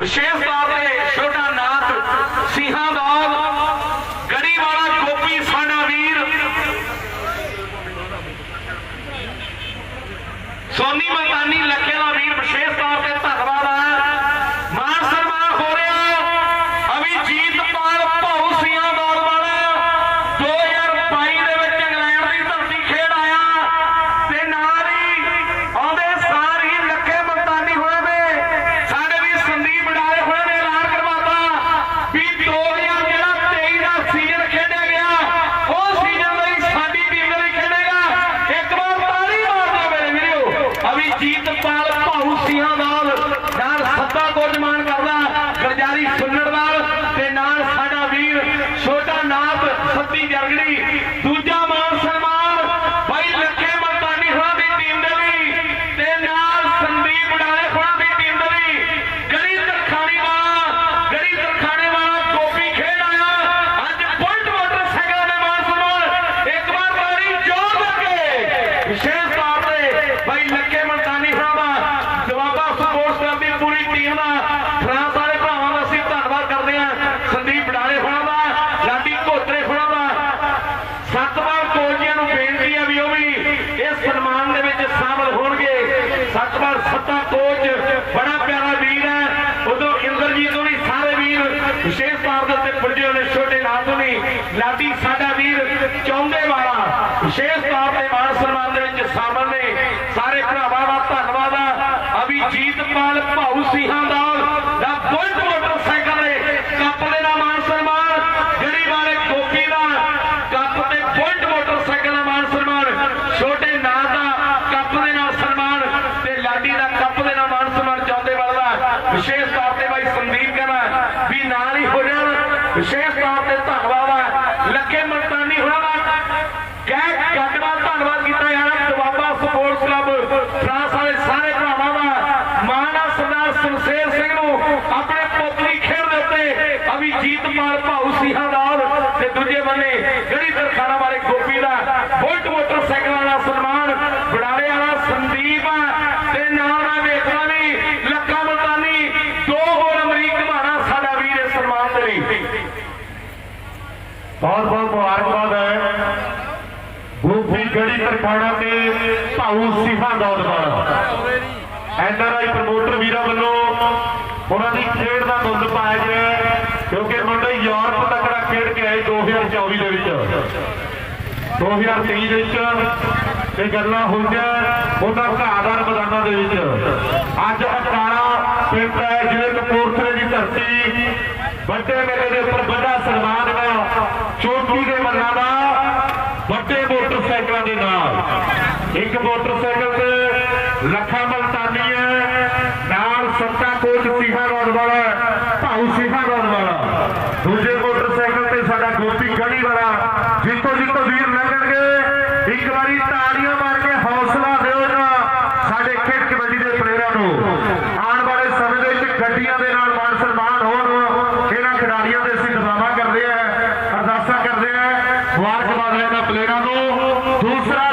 ਵਿਸ਼ੇਸ਼ ਤੌਰ ਤੇ ਛੋਟਾ ਨਾਥ ਸਿੰਘਾਂ ਬਾਗ ਗੜੀ ਵਾਲਾ ਗੋਪੀ ਸਾਡਾ ਵੀਰ। ਸੋਨੀ ਮਤਾਨੀ ਲੱਕੇ ਦਾ ਵੀਰ ਵਿਸ਼ੇਸ਼ ਤੌਰ ਤੇ ਧੰਨਵਾਦ ਹੈ ਮਾਨ ਸਨਮਾਨ ਹੋ ਰਿਹਾ ਅਭਿਜੀਤ ਪਾਲ ਭਾਉ ਸਿੰਘਾਂ ਬਾਗ ਵਾਲਾ 2022 ਦੇ ਵਿੱਚ ਇੰਗਲੈਂਡ ਦੀ ਧਰਤੀ ਖੇਡ ਆਇਆ ਤੇ ਨਾਲ ਹੀ ਆਉਂਦੇ ਸਾਰ ਹੀ ਲੱਕੇ ਮਲਤਾਨੀ ਹੋਏ ਨੇ ਸਾਡੇ ਵੀ ਸੰਦੀਪ ਬਡਾਲੇ ਹੋਏ ਨੇ ਐਲਾਨ ਕਰਵਾਤਾ ਵੀ 2000 ਜਿਹੜਾ 23 ਦਾ ਸੀਜ਼ਨ ਖੇਡਿਆ ਗਿਆ ਉਹ ਸੀਜ਼ਨ ਲਈ ਸਾਡੀ ਟੀਮ ਲਈ ਖੇਡੇਗਾ ਇੱਕ ਵਾਰ ਤਾਲੀ ਮਾਰ ਦਿਓ ਮੇਰੇ ਵੀਰੋ ਅਭਿਜੀਤ ਪਾਲ ਭਾਊ ਸਿੰਘਾਂ ਨਾਲ ਨਾਲ ਸੱਤਾ ਕੋਜਮਾਨ ਕਰਦਾ ਗਰਜਾਰੀ ਸੁੰਨੜਵਾਲ ਤੇ ਨਾਲ ਸਾਡਾ ਵੀਰ ਛੋਟਾ ਨਾਥ ਸੱਤੀ ਜਰਗੜੀ ਦੂਜਾ ਮਾਨ ਸਨਮਾਨ ਭਾਈ ਲੱਖੇ ਮਲਤਾਨੀ ਹੋਣਾ ਦੀ ਟੀਮ ਦੇ ਲਈ ਤੇ ਨਾਲ ਸੰਦੀਪ ਬਡਾਲੇ ਹੋਣਾ ਦੀ ਟੀਮ ਦੇ ਲਈ ਗੜੀ ਤਰਖਾਣੀ ਵਾਲਾ ਗੜੀ ਤਰਖਾਣੇ ਵਾਲਾ ਗੋਪੀ ਖੇਡ ਆਇਆ ਅੱਜ ਪੁਆਇੰਟ ਮੋਟਰਸਾਈਕਲ ਦੇ ਮਾਨ ਸਨਮਾਨ ਇੱਕ ਵਾਰ ਤਾੜੀ ਜੋਰ ਲੱਗੇ ਵਿਸ਼ੇਸ਼ ਤੌਰ ਤੇ ਭਾਈ ਲੱਕੇ ਮਲਤਾਨੀ ਹੋਣਾ ਦਾ ਜਵਾਬਾ ਸਪੋਰਟਸ ਕਲੱਬ ਦੀ ਪੂਰੀ ਟੀਮ ਦਾ ਫਰਾਂਸ ਵਾਲੇ ਭਰਾਵਾਂ ਦਾ ਅਸੀਂ ਧੰਨਵਾਦ ਕਰਦੇ ਹਾਂ ਸੰਦੀਪ ਬਡਾਲੇ ਹੋਣਾ ਦਾ ਲਾਡੀ ਘੋਤਰੇ ਹੋਣਾ ਦਾ ਸਤਵਾਰ ਕੋਚੀਆਂ ਨੂੰ ਬੇਨਤੀ ਹੈ ਵੀ ਉਹ ਵੀ ਇਸ ਸਨਮਾਨ ਦੇ ਵਿੱਚ ਸ਼ਾਮਲ ਹੋਣਗੇ। ਸਤਵਾਰ ਸੱਤਾ ਕੋਚ ਬੜਾ ਪਿਆਰਾ ਵੀਰ ਹੈ। ਉਦੋਂ ਇੰਦਰਜੀਤ ਹੋਣੀ, ਸਾਰੇ ਵੀਰ ਵਿਸ਼ੇਸ਼ ਤੌਰ ਦੇ ਉੱਤੇ ਪੁੱਜੇ ਹੋਏ ਛੋਟੇ ਨਾਲ ਤੋਂ ਨਹੀਂ। ਲਾਡੀ, ਸਾਡਾ ਵੀਰ ਚੌਂਦੇ ਵਾਲਾ, ਵਿਸ਼ੇਸ਼ ਤੌਰ ਤੇ ਮਾਨ ਸਨਮਾਨ ਦੇ ਵਿੱਚ ਸ਼ਾਮਲ ਨੇ। ਸਾਰੇ ਭਰਾਵਾਂ ਦਾ ਧੰਨਵਾਦ ਆ। ਅਭਿਜੀਤ ਪਾਲ ਭਾਊ ਸਿੰਘਾਂ ਦਾ ਬੁਲਟ ਮੋਟਰਸਾਈਕਲ ਦੇ ਕੱਪ ਦੇ ਨਾਲ ਮਾਨ ਸਨਮਾਨ ਗੜੀ ਵਾਲੇ ਗੋਪੀ ਦਾ ਕੱਪ ਤੇ ਬੁਲਟ ਮੋਟਰਸਾਈਕਲ ਦਾ ਮਾਨ ਸਨਮਾਨ ਛੋਟੇ ਨਾਂ ਦਾ ਕੱਪ ਦੇ ਨਾਲ ਸਨਮਾਨ ਤੇ ਲਾਡੀ ਦਾ ਕੱਪ ਦੇ ਨਾਲ ਮਾਨ ਸਨਮਾਨ ਚਾਹੁੰਦੇ ਵਾਲਾ ਵਿਸ਼ੇਸ਼ ਤੌਰ ਤੇ ਬਾਈ ਸੰਦੀਪ ਕਹਿੰਦਾ ਵੀ ਨਾਲ ਹੀ ਹੋ ਜਾਣ ਵਿਸ਼ੇਸ਼ ਤੌਰ ਤੇ ਧੰਨਵਾਦ ਹੈ। ਲੱਗੇ ਮਲਤਾਨੀ ਹੋਣਾ ਦਾ। ਕਹਿ ਗੱਡਵਾ ਧੰਨਵਾਦ ਕੀਤਾ ਜਾਣਾ ਦਵਾਬਾ ਸਪੋਰਟਸ ਕਲੱਬ, ਫਰਾਂਸ ਵਾਲੇ ਸਾਰੇ ਭਰਾਵਾਂ ਦਾ। ਮਾਨਾ ਸਰਦਾਰ ਸੁਖਸੇਰ ਸਿੰਘ ਨੂੰ ਆਪਣੇ ਪੋਤਰੀ ਖੇਡ ਦੇ ਉੱਤੇ ਅਭਿਜੀਤ ਮਾਲ ਭਾਊ ਸਿੰਘਾਂ ਨਾਲ ਤੇ ਦੂਜੇ ਬੰਨੇ ਗੜੀ ਦਰਖਾਨਾ ਵਾਲੇ ਗੋਪੀ ਦਾ ਬੁਲਟ ਮੋਟਰਸਾਈਕਲ ਵਾਲਾ ਸਨਮਾਨ ਬੜਾਲੇ ਵਾਲਾ ਸੰਦੀਪ ਆ ਤੇ ਨਾਲ ਨਾਲ ਵੇਖਦਾ ਵੀ ਲੱਕਾ ਮਲਤਾਨੀ ਦੋ ਹੋਰ ਅਮਰੀਕ ਘਮਾਣਾ ਸਾਡਾ ਵੀਰ ਇਸ ਸਨਮਾਨ ਦੇ ਲਈ ਬਹੁਤ ਬਹੁਤ ਮੁਬਾਰਕਬਾਦ ਹੈ। ਗੋਪੀ ਗੜੀ ਤਰਖਾਣਾ ਤੇ ਭਾਊ ਸਿਫਾ ਦੌੜ ਐਨਆਰਆਈ ਪ੍ਰਮੋਟਰ ਵੀਰਾਂ ਵੱਲੋਂ ਉਹਨਾਂ ਦੀ ਖੇਡ ਦਾ ਮੁੱਲ ਪਾਇਆ ਗਿਆ ਕਿਉਂਕਿ ਮੁੰਡੇ ਯੂਰਪ ਤੱਕੜਾ ਖੇਡ ਕੇ ਆਏ 2024 ਦੇ ਵਿੱਚ। 2023 ਦੇ ਵਿੱਚ ਇਹ ਗੱਲਾਂ ਹੋਈਆਂ, ਉਹਨਾਂ ਘਾਦਾਰ ਮੈਦਾਨਾਂ ਦੇ ਵਿੱਚ ਅੱਜ ਅਕਾਲਾ ਪਿੰਡ ਹੈ ਜ਼ਿਲ੍ਹੇ ਕਪੂਰਥਲੇ ਦੀ ਧਰਤੀ ਵੱਡੇ ਮੇਲੇ ਦੇ ਉੱਪਰ ਵੱਡਾ ਸਨਮਾਨ ਹੈ ਚੋਟੀ ਦੇ ਮੱਲਾਂ ਦਾ ਵੱਡੇ ਮੋਟਰਸਾਈਕਲਾਂ ਦੇ ਨਾਲ। ਇੱਕ ਮੋਟਰਸਾਈਕਲ ਤੇ ਲੱਖਾਂ ਮਲਤਾਨੀ ਹੈ, ਨਾਲ ਸੱਤਾ ਕੋਚ ਸਿਹਾ ਰੋਡ ਵਾਲਾ, ਭਾਊ ਸਿੰਘਾ ਰੋਡ ਵਾਲਾ। ਦੂਜੇ ਮੋਟਰਸਾਈਕਲ ਤੇ ਸਾਡਾ ਗੋਪੀ ਗੜੀ ਵਾਲਾ ਜਿੱਥੋਂ ਜਿੱਥੋਂ ਵੀਰ ਲੰਘਣਗੇ, ਇੱਕ ਵਾਰੀ ਤਾੜੀਆਂ ਮਾਰ ਕੇ ਹੌਸਲਾ ਦਿਓ ਨਾ ਸਾਡੇ ਖੇਡ ਕਬੱਡੀ ਦੇ ਪਲੇਅਰਾਂ ਨੂੰ ਆਉਣ ਵਾਲੇ ਸਮੇਂ ਦੇ ਵਿੱਚ ਗੱਡੀਆਂ ਦੇ ਨਾਲ ਮਾਨ ਸਨਮਾਨ ਹੋਣ ਇਹਨਾਂ ਖਿਡਾਰੀਆਂ ਦੇ ਅਸੀਂ ਦੁਆਵਾਂ ਕਰਦੇ ਆ ਅਰਦਾਸਾਂ ਕਰਦੇ ਆ ਮੁਬਾਰਕਬਾਦ ਹੈ ਇਹਨਾਂ ਪਲੇਅਰਾਂ ਨੂੰ ਦੂਸਰਾ